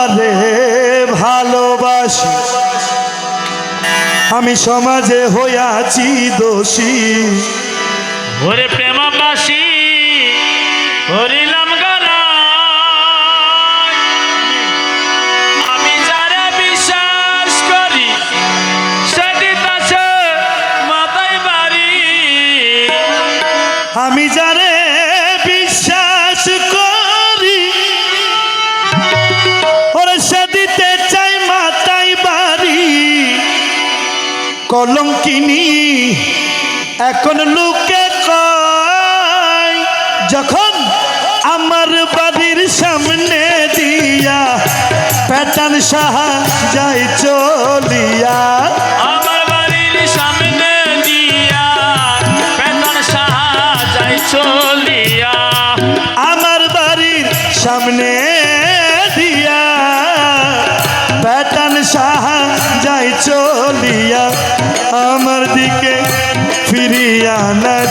তোমারে ভালোবাসি। আমি সমাজে হইয়াছি দোষী। ওরে প্রেমাবাসী হরিলাম গানা আমি যারা বিশ্বাস করি সেটি তাছে মাথায় বাড়ি। আমি যারে বিশ্বাস করি কলম কিনি এখন লোকে কয় যখন আমার বাড়ির সামনে দিয়া প্যাটান সাহা যাই চলিয়া।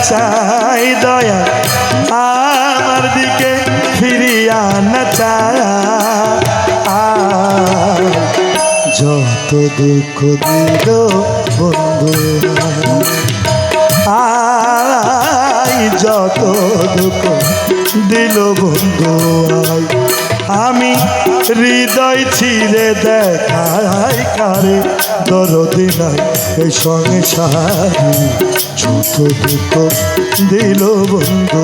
চাই দয়া, আমার দিকে ফিরিয়া না চাই। যত দুঃখ দিল বন্ধু আই যত দুঃখ দিল বন্ধু আমি হৃদয় ছিঁড়ে দেখায় কারে? দরদি নাই এই সঙ্গে যত দুঃখ দিল বন্ধু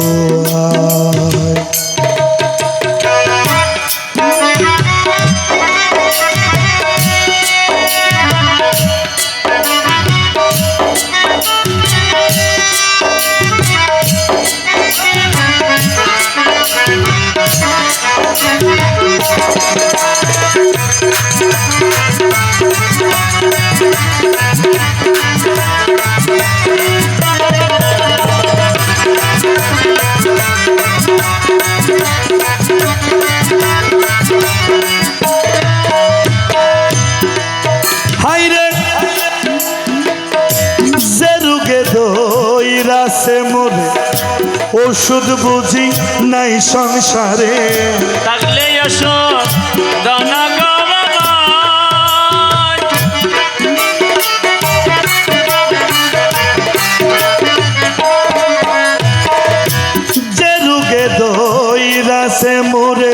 দইরাছে মোরে ওষুধ বুঝি নাই সংসারে। থাকলে দানা দইরাছে মোরে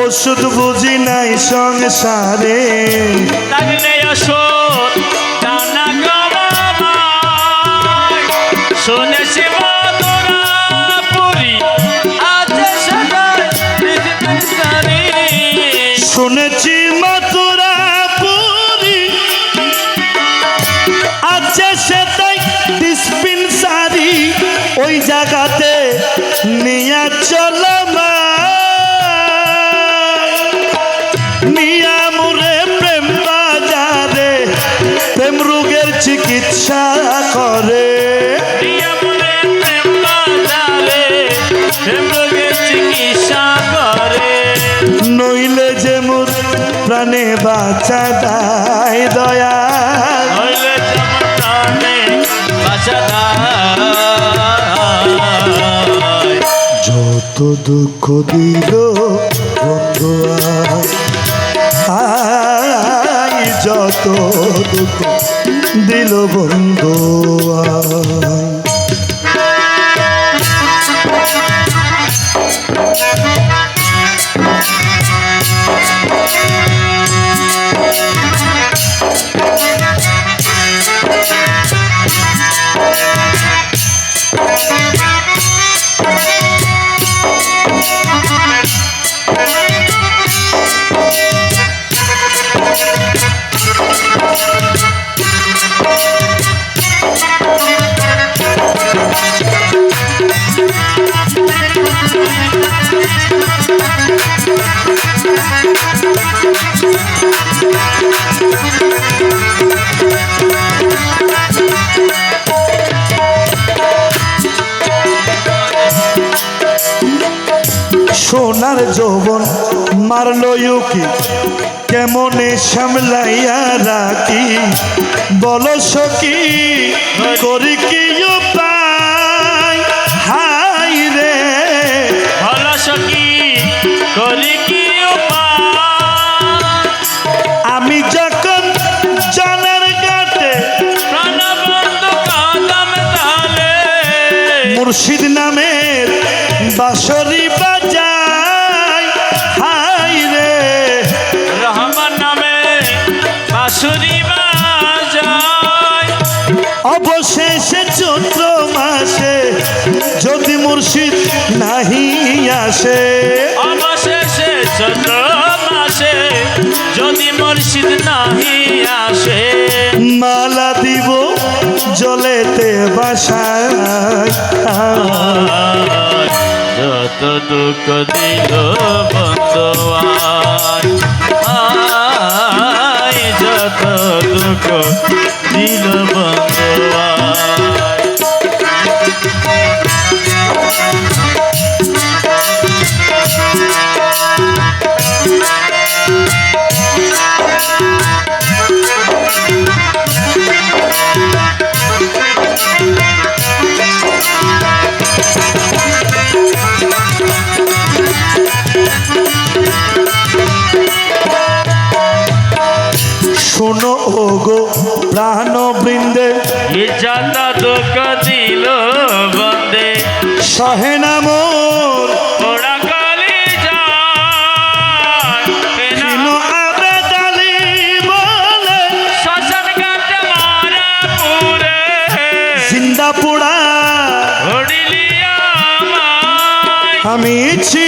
ওষুধ বুঝি নাই সংসারে। থাকলে চলো নিয়া মুরে প্রেম বাজারে প্রেম রোগের চিকিৎসা করে। প্রেম বাজারে প্রেম চিকিৎসা করে। নইলে যে মোর প্রাণে বাঁচা দায় দয়া হইলে যেমন প্রাণে বাঁচা দায়। যত দুঃখ দিল বন্ধু আই যত দুঃখ দিল বন্ধু সোনার যৌবন মারলো ইউকি কেমনে সামলাইয়া রাখি? বলো সখী করি কি মুর্শিদ নামের বাঁশরি বাজাই হাই রে। রহমান নামে বাঁশুরি বাজায়। অবশেষে চৈত্র মাসে যদি মুর্শিদ নাহি আসে। অবশেষে চন্দ্র মাসে যদি মুর্শিদ নাহি আসে। জলেতে বাসায় যত দুঃখ দিল বন্ধুয়াই যত দুঃখ দিল বন্ধুয়াই গো প্রাণ বৃন্দে। যত দুঃখ দিল বন্দে। সহে নামর ওরা কালি যায় কিনো আবেদালি বলে। শ্মশান ঘাট মারা পুরে। জিন্দা পোড়া। আমি ছি